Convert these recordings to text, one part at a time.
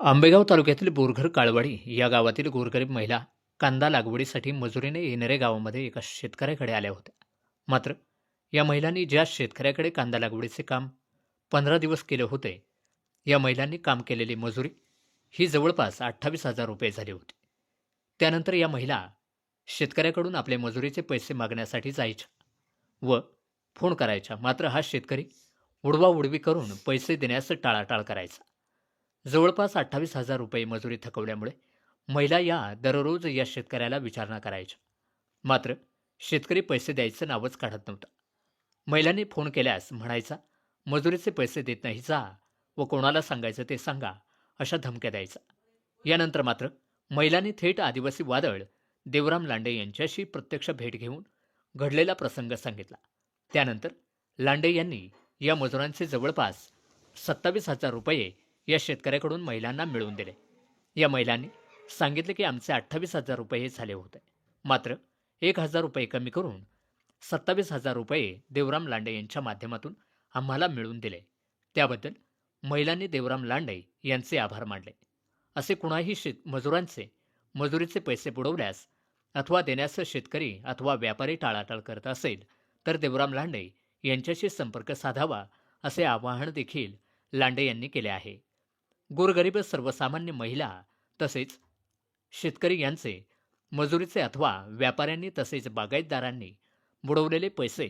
आंबेगाव तालुक्यातील बोरघर काळवाडी या गावातील गोरगरीब महिला कांदा लागवडीसाठी मजुरीने येणारे गावामध्ये एका शेतकऱ्याकडे आल्या होत्या. मात्र या महिलांनी ज्या शेतकऱ्याकडे कांदा लागवडीचे काम पंधरा दिवस केले होते या महिलांनी काम केलेली मजुरी ही जवळपास अठ्ठावीस हजार रुपये झाली होती. त्यानंतर या महिला शेतकऱ्याकडून आपले मजुरीचे पैसे मागण्यासाठी जायच्या व फोन करायच्या. मात्र हा शेतकरी उडवा उडवी करून पैसे देण्यास टाळाटाळ करायचा. जवळपास अठ्ठावीस हजार रुपये मजुरी थकवल्यामुळे महिला या दररोज या शेतकऱ्याला विचारणा करायच्या. मात्र शेतकरी पैसे द्यायचं नावच काढत नव्हता. महिलांनी फोन केल्यास म्हणायचा मजुरीचे पैसे देत नाही जा व कोणाला सांगायचं ते सांगा अशा धमक्या द्यायचा. यानंतर मात्र महिलांनी थेट आदिवासी वादळ देवराम लांडे यांच्याशी प्रत्यक्ष भेट घेऊन घडलेला प्रसंग सांगितला. त्यानंतर लांडे यांनी या मजुरांचे जवळपास सत्तावीस हजार रुपये या शेतकऱ्याकडून महिलांना मिळवून दिले. या महिलांनी सांगितले की आमचे अठ्ठावीस हजार रुपये झाले होते. मात्र एक हजार रुपये कमी करून सत्तावीस हजार रुपये देवराम लांडे यांच्या माध्यमातून आम्हाला मिळवून दिले. त्याबद्दल महिलांनी देवराम लांडे यांचे आभार मानले. असे कुणाही शेत मजुरांचे मजुरीचे पैसे बुडवल्यास अथवा देण्यास शेतकरी अथवा व्यापारी टाळाटाळ करत असेल तर देवराम लांडे यांच्याशी संपर्क साधावा असे आवाहन देखील लांडे यांनी केले आहे. गोरगरीब सर्वसामान्य महिला तसेच शेतकरी यांचे मजुरीचे अथवा व्यापाऱ्यांनी तसेच बागायतदारांनी बुडवलेले पैसे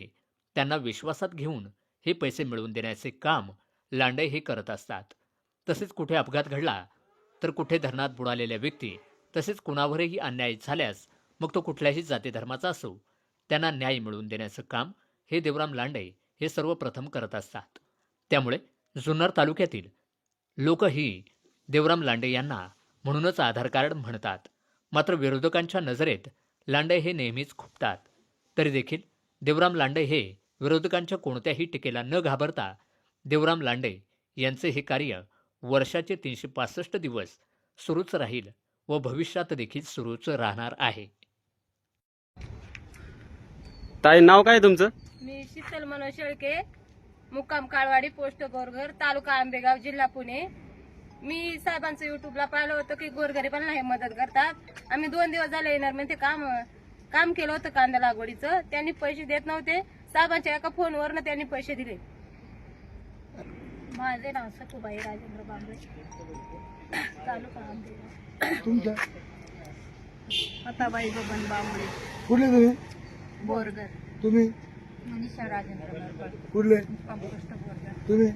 त्यांना विश्वासात घेऊन हे पैसे मिळवून देण्याचे काम लांडे हे करत असतात. तसेच कुठे अपघात घडला तर कुठे धरणात बुडालेल्या व्यक्ती तसेच कुणावरही अन्याय झाल्यास मग तो कुठल्याही जाती धर्माचा असो त्यांना न्याय मिळवून देण्याचं काम हे देवराम लांडे हे सर्वप्रथम करत असतात. त्यामुळे जुन्नर तालुक्यातील लोकही देवराम लांडे यांना म्हणूनच आधार कार्ड म्हणतात. मात्र विरोधकांच्या नजरेत लांडे हे नेहमीच खुपतात. तरी देखील देवराम लांडे हे विरोधकांच्या कोणत्याही टीकेला न घाबरता देवराम लांडे यांचे हे कार्य वर्षाचे तीनशे पासष्ट दिवस सुरूच राहील व भविष्यात देखील सुरूच राहणार आहे. ताई नाव काय तुमचं? मी शीतल मनोज शेळके. मुक्काम काळवाडी पोस्ट गोरघर तालुका आंबेगाव जिल्हा पुणे. मी साहेबांचं युट्यूबला पाहिलं होतं की गोरगरिबांना हे मदत करतात. आम्ही दोन दिवस झाले येणार म्हणजे ते काम काम केलं होतं कांदा लागवडीचं. त्यांनी पैसे देत नव्हते. साहेबांच्या एका फोनवरनं त्यांनी पैसे दिले. माझे नाव सखूबाई राजेंद्र बांबे तालुका आंबेगाव. तुमचं? हाताबाई बबन बांबळे. कुठले तुम्ही? बोरगर तुम्ही? मनीषा राजेंद्र नरपड कुठले? पोस्ट बोरगर तुम्ही?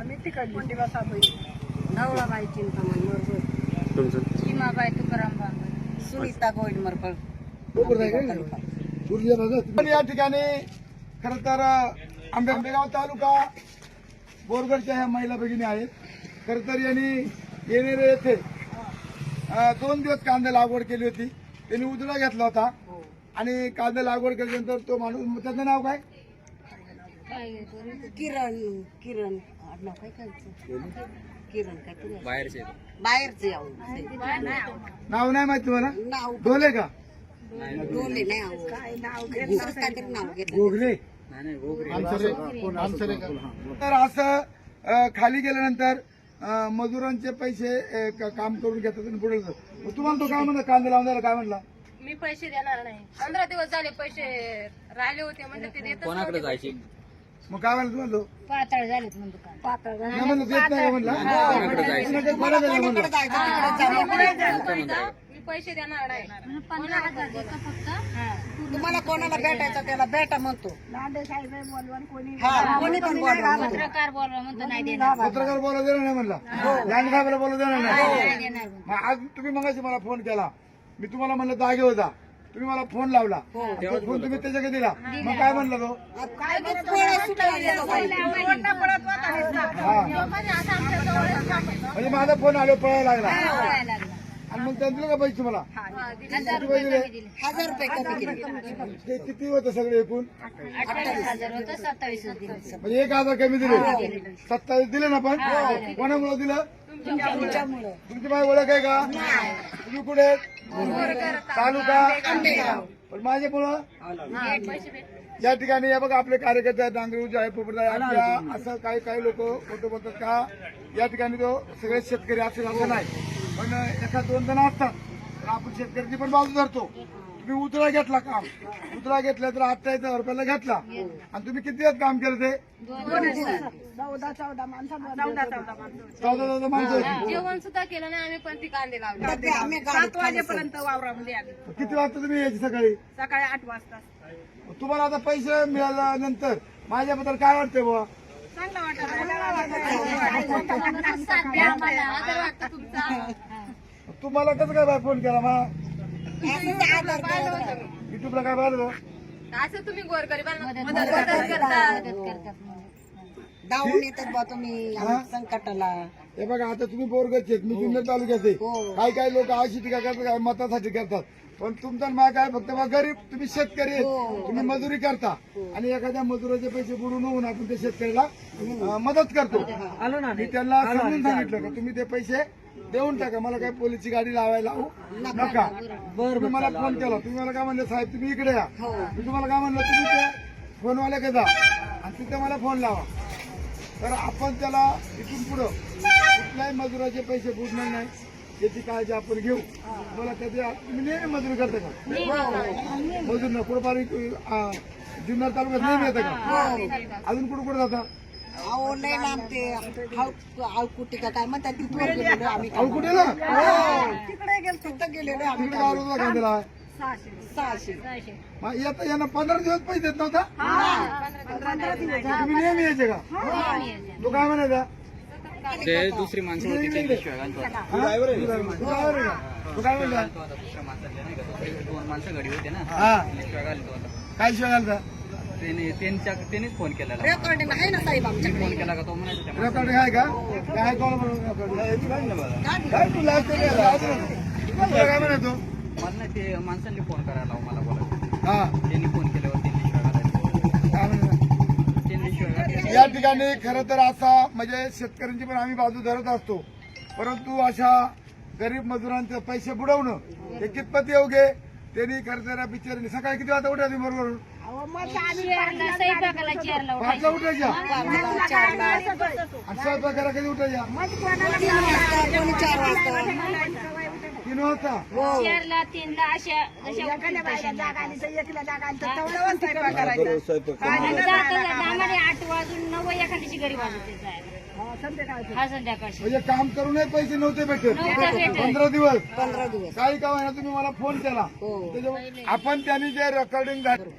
आम्ही तिकडली. कोंडिबा साबळी. नवळाबाई चिंतामण तुमचं? सीमाबाई तुकाराम बांगर. सुनीता गोविंद मरबळ बरोबर आहे का सूर्य भागात पण या ठिकाणी खर तर आंबे आंबेगाव तालुका बोरगडच्या ह्या महिला भगिनी आहेत. खर तर यांनी येणेरे येथे अं, दोन दिवस कांदा लागवड केली होती. त्यांनी उजळा घेतला होता. आणि कांदा लागवड केल्यानंतर तो माणूस त्याचं नाव काय? किरण किरण. नाव काय किरण काय बाहेरचे बाहेरचे नाव नाही माहिती तुम्हाला? नाव डोले का? डोले नाही. आहो. दुसरं काहीतरी नाव घेतलं गोगले तर असं अं, खाली गेल्यानंतर अं, मजुरांचे पैसे अं, क- काम करून घेतात आणि. मग तुम्हाला तो काय म्हणला? कांदा लावून द्यायला काय म्हणला? मी पैसे देणार नाही. पंधरा दिवस झाले पैसे राहिले होते म्हणजे ते देतच कोणाकडे जायचे? मग काय म्हणलं तो? पातळ झालेत म्हणतो का पातळ नाही म्हणलं देत नाही म्हणला म्हणलं. मी पैसे देणार नाही. तुम्हाला कोणाला भेटायचं त्याला भेटा म्हणतो. हा, कोणी पण बोलवा म्हणतो. पत्रकार बोलवा म्हणतो नाही देणार. पत्रकार बोला देणार नाही म्हणला. लँड साहेबाला बोला देणार नाही. मग आज तुम्ही मगाशी मला फोन केला. मी तुम्हाला म्हणलं जागे होता तुम्ही मला फोन लावला. तो फोन तुम्ही त्याच्याकडे दिला. मग काय म्हणला तो? काय पोळ्या. हा. म्हणजे माझा फोन आलो पळायला लागला. आणि मग त्यांना दिलं. का पैसे तुम्हाला किती पैसे? दिले? हजार रुपये कमी केले. ते किती होतं सगळे एकूण? अठ्ठावीस हजार होतं सत्तावीस दिले. म्हणजे एक हजार कमी दिले. सत्तावीस दिले ना पण? कोणामुळे दिलं? तुमची माझी ओळख आहे का? तुम्ही कुठे? तालुका? पण माझ्यामुळं या ठिकाणी या बघा आपले कार्यकर्ते आहेत डांगरे आहे पोपट आपल्या असं काही काही लोक फोटो बोलतात का? या ठिकाणी तो सगळे शेतकरी असेल असं नाही. पण एका दोन जण असतात तर आपण शेतकऱ्याची पण बाजू धरतो. तुम्ही उतरा घेतला काम. उतरा घेतला तर अठ्ठावीस हजार रुपयाला घेतला. आणि तुम्ही किती दिवस काम केलं ते? चौदा चौदा माणसं चौदा चौदा माणसं चौदा चौदा माणसं जेवण सुद्धा केलं नाही आम्ही पण ती कांदे लावले. सात वाजेपर्यंत वावरामध्ये आले. किती वाजता तुम्ही यायचे सकाळी? सकाळी आठ वाजता. तुम्हाला आता पैसे मिळाल्यानंतर माझ्याबद्दल काय वाटतंय बुवा? तुम्हाला कसं काय बाय फोन केला मी. युट्यूबला काय पाहिलं? असं तुम्ही गोरगरिबांना मदत करता धावून येतात बा तुम्ही संकटाला. हे बघा आता तुम्ही बोरगडचे आहेत, मी जुन्नर तालुक्याचे. काही काही लोक अशी टीका करतात काय मतासाठी करतात? पण तुमचा मा काय फक्त बा गरीब तुम्ही शेतकरी आहेत. हो. तुम्ही मजुरी करता. आणि एखाद्या मजुराचे पैसे बुडून होऊन आपण त्या शेतकऱ्याला अं, मदत करतो. मी त्यांना समजून सांगितलं का तुम्ही ते पैसे देऊन टाका. मला काय पोलीसची गाडी लावायला लावू? नका तुम्ही मला फोन केला. तुम्ही मला काय म्हणले साहेब तुम्ही इकडे या. हो. मी तुम्हाला काय म्हणलं तुम्ही ते फोनवाल्याकडे जा. आणि तिथे मला फोन लावा. तर आपण त्याला इथून पुढं कुठल्याही मजुराचे पैसे बुडणार नाही. याची काळजी आपण घेऊ. मला त्याची तुम्ही नेहमी मजुरी करता का? मजूर ना कुठं जुन्नर तालुक्यात नेहमी येतं का? अजून कुठं कुठं जाता? अहो लय लांब ते अळकुटी का काय म्हणतात तिथवर गेलेलो आम्ही. अहो कुठे ना तिकडे गेलो तिथं गेलेलो आम्ही. तिकडे गावाला होता कांद्याला सहाशे. मग येता यांना पंधरा दिवस पैसे देत नव्हता? तुम्ही नेहमी यायचे का? तो काय म्हणायचा? ते दुसरी माणसं होती दोन माणसं घडी होते ना. हा. काय शिवाय घालता? त्याने त्यांच्या त्यांनीच फोन केलेला रेकॉर्डिंग आहे ना साहेब आमच्याकडे. फोन केला का तो म्हणायचा रेकॉर्डिंग आहे का? काय कॉल काय? केली म्हणतो? मला नाही ते माणसांनी फोन करायला लावू मला हा. केल्यावर त्यांनी या ठिकाणी खरं तर असा म्हणजे शेतकऱ्यांची पण आम्ही बाजू धरत असतो. परंतु अशा गरीब मजुरांचे पैसे बुडवणं हे कितपत योग्य? त्यांनी खरं तर बिचारी सकाळी किती वाजता उठायची बरोबर? पाचला उठायच्या? आणि स्वयंपाक कधी उठायच्या? तीन वाजता चारला तीनला अशा आम्हाला आठ वाजून नऊ एखाद्याची गरीब वाजते जायला. हा संध्याकाळची. म्हणजे काम करूनही पैसे नव्हते भेटत. पंधरा दिवस. पंधरा दिवस. काही का होईना तुम्ही मला फोन केला. हो. त्याच्यामुळे आपण त्यांनी जे रेकॉर्डिंग झालं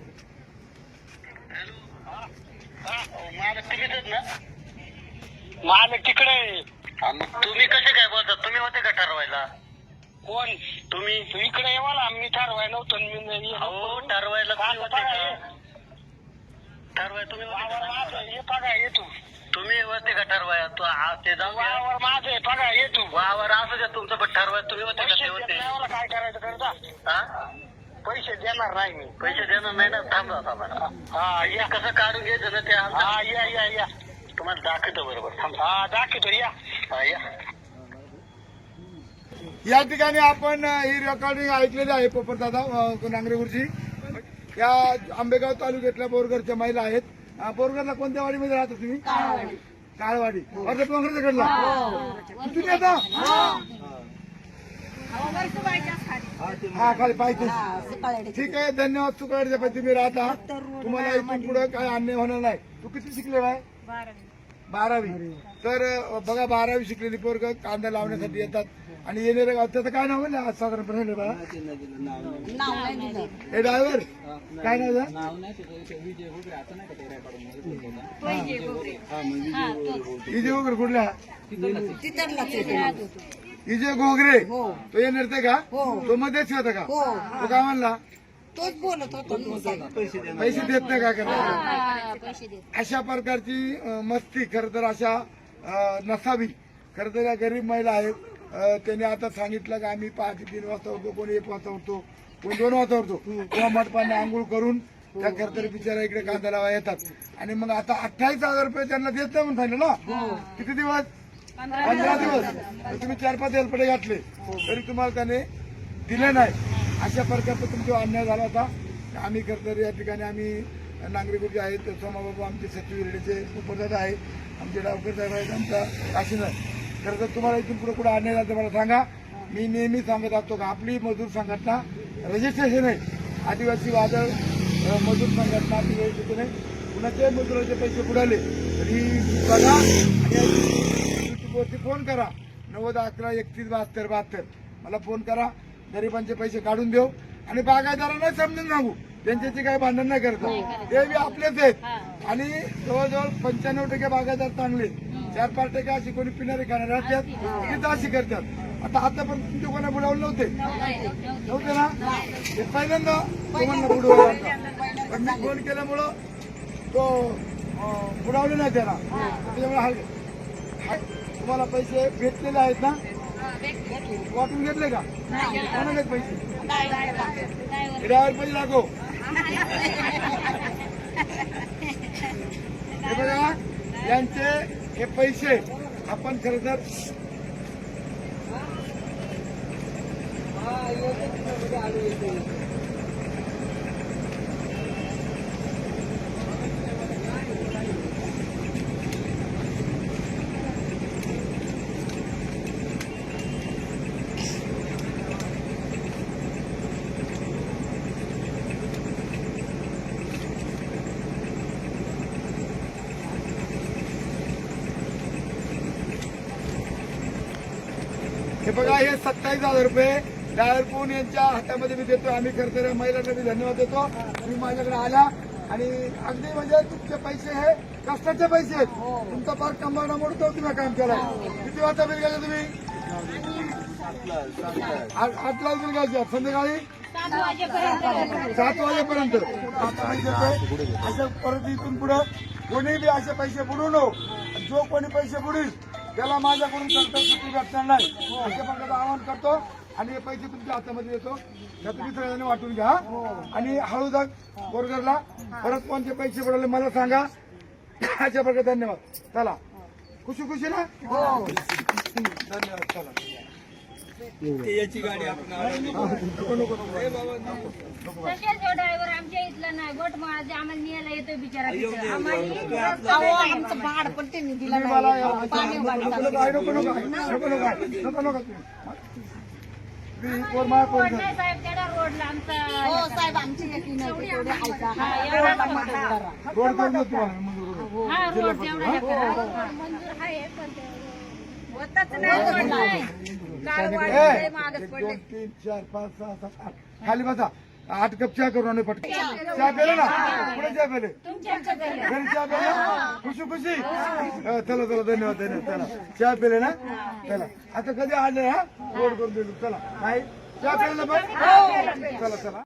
मालक तिकडे तुम्ही कसे काय बोलतात तुम्ही होते का ठरवायला? कोण? तुम्ही इकडे येवाला मी ठरवायला नव्हतं मी हो ठरवायला तुम्ही होते का? ठरवाय तुम्ही ये पगा ये तू. तुम्ही होते का ठरवाय तू आ- ते जाऊ वावर माझे पगा ये तू. वावर असू द्या तुमचं पण ठरवाय तुम्ही होते का? ते होते. काय करायचं करता हा पैसे देणार नाही मी. पैसे देणार नाही ना? थांबा थांबा. हा या. कसं काढून घ्यायचं ना ते हा या या या. तुम्हाला दाखवतो बरोबर. हा दाखवतो या. हा या. या ठिकाणी आपण ही रेकॉर्डिंग ऐकलेली आहे पोपट दादा नांगरेवरची या आंबेगाव तालुक्यातल्या बोरगरच्या महिला आहेत. बोरगरला कोणत्या वाडीमध्ये राहता तुम्ही? काळवाडी. अर्ध कडला कुठून येता? हा. खाली. पाहिजे. ठीक आहे धन्यवाद पण तुम्ही राहता. तुम्हाला इथून पुढे काय अन्याय होणार नाही. तू किती शिकले बाय बारावी. तर बघा बारावी शिकलेली पोरग कांदा लावण्यासाठी येतात. आणि येणारे गाव त्याचं काय नाव आहे आज साधारणपणे बाळा नाव नाही दिलं. हे ड्रायव्हर काय नाव? इजे वगैरे कुठल्या येते इजे घोगरे. हो तो येणार ते का? हो. तो मध्येच होता का? हो. तो काय म्हणला? तोच बोलत होता. पैसे देत नाही का करणार हा, अशा प्रकारची मस्ती खर तर अशा नसावी. खर तर या गरीब महिला आहेत. त्यांनी आता सांगितलं की आम्ही पहाटे तीन वाजता उठतो कोणी एक वाजता उठतो कोणी दोन वाजता उठतो. किंवा मटपाने आंघोळ करून त्या खरतर बिचारा इकडे कांदा लावा येतात. आणि मग आता अठ्ठावीस हजार रुपये त्यांना देत नाही म्हणून सांगितलं ना? किती दिवस? पंधरा दिवस. तर तुम्ही चार पाच हेलपडे घातले. तरी तुम्हाला त्याने दिले नाही. अशा प्रकारचा तुमचा अन्याय झाला होता. आम्ही खरंतर या ठिकाणी आम्ही नागरिक आहेत. सोमाबाबू आमचे सचिव हिरडेचे उपदादा आहे आमचे डावकर साहेब आहेत. आमचा काशीनाथ खरं तर तुम्हाला इथून पुढे कुठे आणले जातं मला सांगा. मी नेहमी सांगत असतो का? आपली मजूर संघटना रजिस्ट्रेशन आहे. आदिवासी वादळ मजूर संघटना ती नाही पुन्हा ते मजुराचे पैसे बुडाले तरी बघा आणि युट्यूबवरती फोन करा. नव्वद अकरा एकतीस बहात्तर बहात्तर. मला फोन करा. गरिबांचे पैसे काढून देऊ आणि बागायदारांना समजून सांगू. त्यांच्याशी काही भांडण नाही करत. ते बी आपलेच आहेत. आणि जवळजवळ पंच्याण्णव टक्के बागायदार चांगले चार पाच टक्के अशी कोणी पिणारे खाणारे असतात तिथं अशी करतात. आता आतापर्यंत तुमच्या कोणा बुडवले नव्हते? नव्हते. ना? हे पहिल्यांदा तुम्हाला बुडवला पण मी फोन केल्यामुळं तो बुडावले नाही त्याला. त्याच्यामुळे हा- हा- तुम्हाला पैसे भेटलेले आहेत ना? वाटून घेतले का कोणाला पैसे ड्रायव्हर पैसे दाखव हे बघा यांचे हे पैसे आपण खरं तर हे। हे बघा हे सत्तावीस हजार रुपये. डायरपून कोण यांच्या हातामध्ये मी देतो आम्ही खर्च महिलांना मी धन्यवाद देतो. तुम्ही माझ्याकडे आला. आणि अगदी म्हणजे तुमचे पैसे हे कष्टाचे पैसे आहेत. तुमचा फार कंबाडा मोडतो तुम्ही काम केलं. किती वाजता बिल घ्यायचं तुम्ही? आठ आठ बिल घ्यायचे संध्याकाळी? सात वाजेपर्यंत. असं परत इथून पुढं कोणी बी असे पैसे बुडू नको. जो कोणी पैसे बुडील त्याला माझ्याकडून करता सुट्टी भेटणार नाही. प्रकारचं आवाहन करतो आणि हे पैसे तुमच्या हातामध्ये देतो. त्या तुम्ही सगळ्यांनी वाटून घ्या. आणि हळूदा बोरगरला परत कोणते पैसे बुडवले मला सांगा. अशा प्रकारे धन्यवाद. चला. खुशी खुशी ना? हो. धन्यवाद. चला. याची गाडी आपण नको नको नको तसेच जो ड्रायव्हर आमच्या इथला नाही. गोट माळा आम्हाला न्यायला येतोय बिचारा. आम्हाला आमचं भाड पण त्यांनी दिलं नाही. पाणी रोडला आमचा हो साहेब आमची हा, एवढा रोड. हा. मंजूर. आहे. पण ते होतच नाही दोन तीन चार पाच सहा सात आठ. खाली बसा. आठ कप चहा करून आणू पटकन. चहा पेले ना? पुढे चहा पेले घरी चहा पेले खुशी खुशी? हा, चला चला धन्यवाद धन्यवाद. चला. चहा पेले ना? चला. आता कधी आले हा? रोड करून देतो. चला. नाही चहा पेले ना पण चला चला.